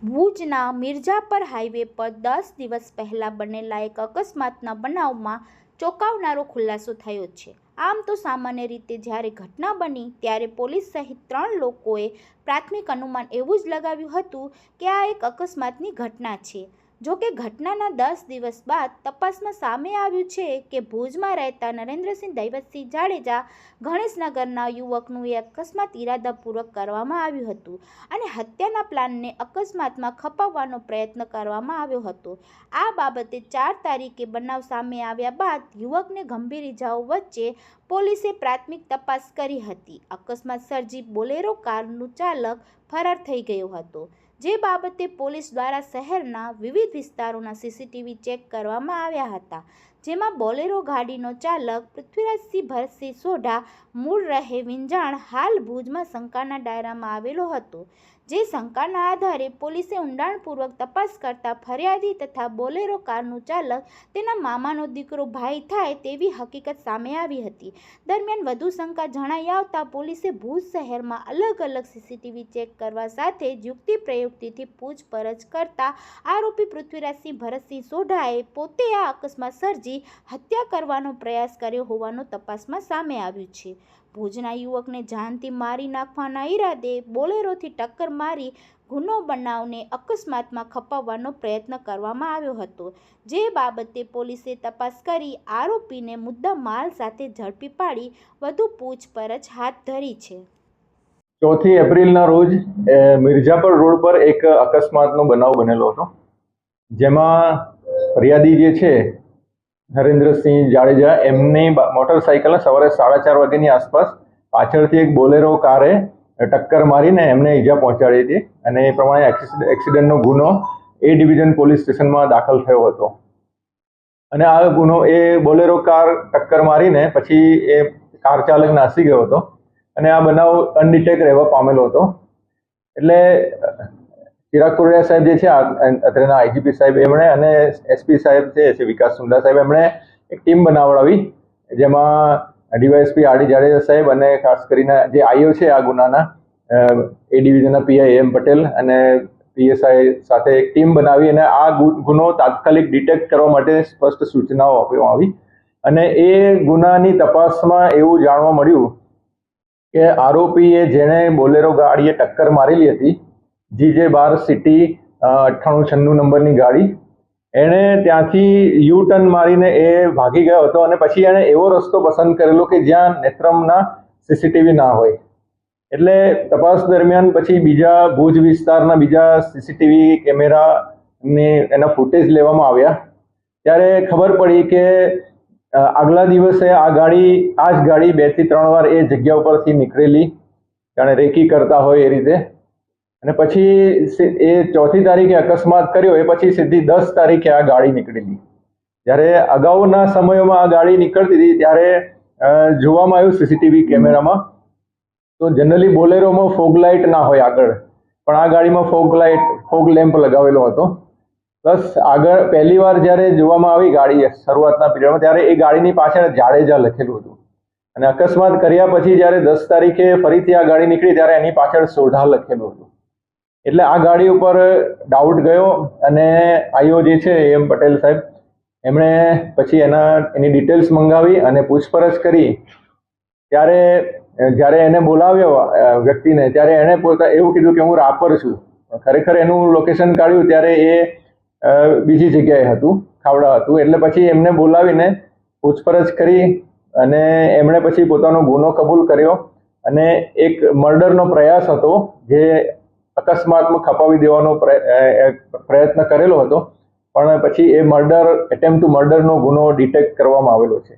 ભુજના મિર્જાપર હાઈવે પર દસ દિવસ પહેલાં બનેલા એક અકસ્માતના બનાવમાં ચોંકાવનારો ખુલાસો થયો છે. આમ તો સામાન્ય રીતે જ્યારે ઘટના બની ત્યારે પોલીસ સહિત ત્રણ લોકોએ પ્રાથમિક અનુમાન એવું જ લગાવ્યું હતું કે આ એક અકસ્માતની ઘટના છે. જો કે ઘટનાના દસ દિવસ બાદ તપાસમાં સામે આવ્યું છે કે ભુજમાં રહેતા નરેન્દ્રસિંહ દૈવતસિંહ જાડેજા ગણેશનગરના યુવકનું એ અકસ્માત ઇરાદાપૂર્વક કરવામાં આવ્યું હતું અને હત્યાના પ્લાનને અકસ્માતમાં ખપાવવાનો પ્રયત્ન કરવામાં આવ્યો હતો. આ બાબતે ચાર તારીખે બનાવ સામે આવ્યા બાદ યુવકને ગંભીર ઇજાઓ વચ્ચે પોલીસે પ્રાથમિક તપાસ કરી હતી. અકસ્માત સર્જી બોલેરો કારનું ચાલક ફરાર થઈ ગયો હતો. જે બાબતે પોલીસ દ્વારા શહેરના વિવિધ વિસ્તારોના સીસીટીવી ચેક કરવામાં આવ્યા હતા. જેમાં બોલેરો ગાડીનો ચાલક પૃથ્વીરાજસિંહ ભરતસિંહ સોઢા, મૂળ રહે વિંજાણ, હાલ ભુજમાં શંકાના ડાયરામાં આવેલો હતો, જે શંકાના આધારે પોલીસે ઊંડાણપૂર્વક તપાસ કરતા ફરિયાદી તથા બોલેરો કારનું ચાલક તેના મામાનો દીકરો ભાઈ થાય તેવી હકીકત સામે આવી હતી. દરમિયાન વધુ શંકા જણાઈ આવતા પોલીસે ભુજ શહેરમાં અલગ અલગ સીસીટીવી ચેક કરવા સાથે યુક્તિ પ્રયુક્તિથી પૂછપરછ કરતા આરોપી પૃથ્વીરાજસિંહ ભરતસિંહ સોઢાએ પોતે આ અકસ્માત સર્જી હત્યા કરવાનો પ્રયાસ કર્યો હોવાનું તપાસમાં સામે આવ્યું છે. ભુજના યુવકને જાનથી મારી નાખવાના ઈરાદે બોલેરોથી ટક્કર મારી ગુનો બનાવને અકસ્માતમાં ખપાવવાનો પ્રયત્ન કરવામાં આવ્યો હતો. જે બાબતે પોલીસે તપાસ કરી આરોપીને મુદ્દા માલ સાથે ઝડપી પાડી વધુ પૂછપરછ હાથ ધરી છે. ચોથી એપ્રિલના રોજ મિર્ઝાપર રોડ પર એક અકસ્માતનો બનાવ બનેલો હતો. જેમાં ફરિયાદી જે છે નરેન્દ્રસિંહ જાડેજા એમની મોટરસાઇકલને સવારે સાડા ચાર વાગ્યાની આસપાસ પાછળથી એક બોલેરો કારે ટક્કર મારીને એમને ઈજા પહોંચાડી હતી અને એ પ્રમાણે એક્સિડન્ટનો ગુનો એ ડિવિઝન પોલીસ સ્ટેશનમાં દાખલ થયો હતો. અને આ ગુનો, એ બોલેરો કાર ટક્કર મારીને પછી એ કાર ચાલક નાસી ગયો હતો અને આ બનાવ અનડિટેક રહેવા પામેલો હતો. એટલે ચિરાગ કોરડિયા સાહેબ જે છે અત્યારના આઈજીપી સાહેબ એમણે અને એસપી સાહેબ છે વિકાસ સુંદા સાહેબ એમણે એક ટીમ બનાવડાવી, જેમાં ડીવાયએસપી આરડી જાડેજા સાહેબ અને ખાસ કરીને જે આઈઓ છે, આ ગુનાના એ ડિવિઝનના પીઆઈ એમ પટેલ અને પીએસઆઈ સાથે એક ટીમ બનાવી અને આ ગુનો તાત્કાલિક ડિટેક્ટ કરવા માટે સ્પષ્ટ સૂચનાઓ આપવામાં આવી. અને એ ગુનાની તપાસમાં એવું જાણવા મળ્યું કે આરોપીએ જેણે બોલેરો ગાડીએ ટક્કર મારેલી હતી જીજે બાર સિટી અઠ્ઠાણું છન્નું નંબરની ગાડી. એણે ત્યાંથી યુ ટર્ન મારીને એ ભાગી ગયો હતો અને પછી એણે એવો રસ્તો પસંદ કરેલો કે જ્યાં નેત્રમના સીસીટીવી ના હોય. એટલે તપાસ દરમિયાન પછી બીજા ભુજ વિસ્તારના બીજા સીસીટીવી કેમેરાને એના ફૂટેજ લેવામાં આવ્યા. ત્યારે ખબર પડી કે આગલા દિવસે આ ગાડી, આ જ ગાડી બેથી ત્રણ વાર એ જગ્યા ઉપરથી નીકળેલી. જાણે રેકી કરતા હોય એ રીતે. અને પછી એ ચોથી તારીખે અકસ્માત કર્યો, એ પછી સીધી દસ તારીખે આ ગાડી નીકળેલી. જ્યારે અગાઉના સમયોમાં આ ગાડી નીકળતી હતી, ત્યારે જોવામાં આવ્યું સીસીટીવી કેમેરામાં. તો જનરલી બોલેરોમાં ફોગ લાઇટ ના હોય આગળ, પણ આ ગાડીમાં ફોગ લાઇટ, ફોગ લેમ્પ લગાવેલો હતો. પ્લસ આગળ, પહેલી વાર જ્યારે જોવામાં આવી ગાડી શરૂઆતના પીરિયડમાં, ત્યારે એ ગાડીની પાછળ જાડેજા લખેલું હતું. અને અકસ્માત કર્યા પછી જ્યારે દસ તારીખે ફરીથી આ ગાડી નીકળી, ત્યારે એની પાછળ સોઢા લખેલું હતું. એટલે આ ગાડી ઉપર ડાઉટ ગયો અને આઈઓ જે છે એમ પટેલ સાહેબ, એમણે પછી એના, એની ડિટેલ્સ મંગાવી અને પૂછપરછ કરી. ત્યારે જ્યારે એને બોલાવ્યો વ્યક્તિને, ત્યારે એણે પોતા એવું કીધું કે હું રાપર છું. ખરેખર એનું લોકેશન કાઢ્યું ત્યારે એ બીજી જગ્યાએ હતું, ખાવડા હતું. એટલે પછી એમને બોલાવીને પૂછપરછ કરી અને એમણે પછી પોતાનો ગુનો કબૂલ કર્યો. અને એક મર્ડરનો પ્રયાસ હતો, જે અકસ્માતમાં ખપાવી દેવાનો પ્રયત્ન કરેલો હતો, પણ પછી એ મર્ડર એટેમ્પ ટુ મર્ડરનો ગુનો ડિટેક્ટ કરવામાં આવેલો છે.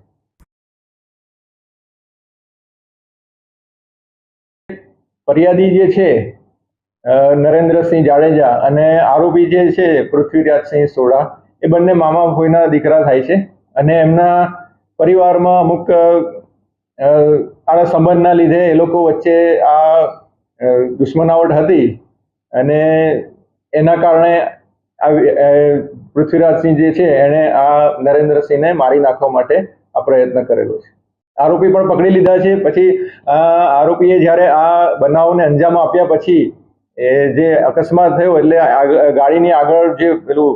ફરિયાદી જે છે નરેન્દ્રસિંહ જાડેજા અને આરોપી જે છે, પૃથ્વીરાજસિંહ સોઢા, એ બંને મામા ભોઈના દીકરા થાય છે અને એમના પરિવારમાં અમુક આડા સંબંધના લીધે એ લોકો વચ્ચે આ દુશ્મનાવટ હતી અને એના કારણે આ પૃથ્વીરાજસિંહ જે છે, એણે આ નરેન્દ્રસિંહને મારી નાખવા માટે આ પ્રયત્ન કરેલો છે. આરોપી પણ પકડી લીધા છે. પછી આરોપીએ જ્યારે આ બનાવને અંજામ આપ્યા પછી, એ જે અકસ્માત થયો એટલે ગાડીની આગળ જે પેલું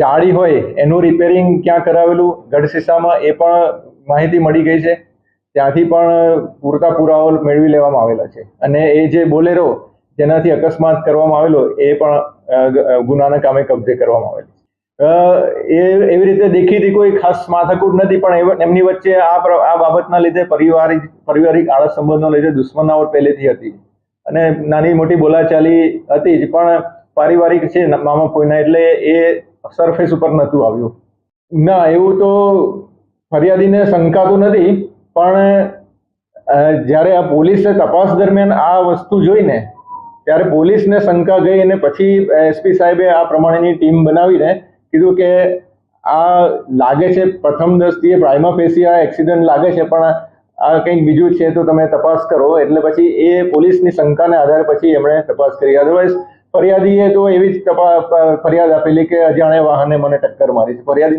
જાળી હોય, એનું રિપેરિંગ ક્યાં કરાવેલું ગઢશીશામાં એ પણ માહિતી મળી ગઈ છે. ત્યાંથી પણ પૂરતા પુરાવો મેળવી લેવામાં આવેલા છે. અને એ જે બોલેરો જેનાથી અકસ્માત કરવામાં આવેલો, એ પણ ગુનાના કામે કબજે કરવામાં આવેલ એ, એવી રીતે દેખીતી કોઈ ખાસ માથાકૂટ નથી, પણ એમની વચ્ચે આ આ બાબતના લીધે પારિવારિક પારિવારિક આળસ સંબંધો લીધે દુશ્મનાવટ પહેલેથી હતી. અને નાની મોટી બોલાચાલી હતી જ, પણ પારિવારિક છે મામા કોઈના, એટલે એ સરફેસ ઉપર નહોતું આવ્યું. ના, એવું તો ફરિયાદીને શંકાતું નથી, પણ જ્યારે આ પોલીસે તપાસ દરમિયાન આ વસ્તુ જોઈને ત્યારે પોલીસને શંકા ગઈ અને પછી એસપી સાહેબે આ પ્રમાણેની ટીમ બનાવીને કીધું કે આ લાગે છે પ્રથમ દ્રષ્ટિએ પ્રાઇમા ફેસી આ એક્સિડન્ટ લાગે છે, પણ આ કંઈક બીજું છે તો તમે તપાસ કરો. એટલે પછી એ પોલીસની શંકાને આધારે પછી એમણે તપાસ કરી. અધરવાઇઝ ફરિયાદીએ તો એવી જ તપાસ ફરિયાદ આપેલી કે અજાણ્યા વાહને મને ટક્કર મારી છે. ફરિયાદી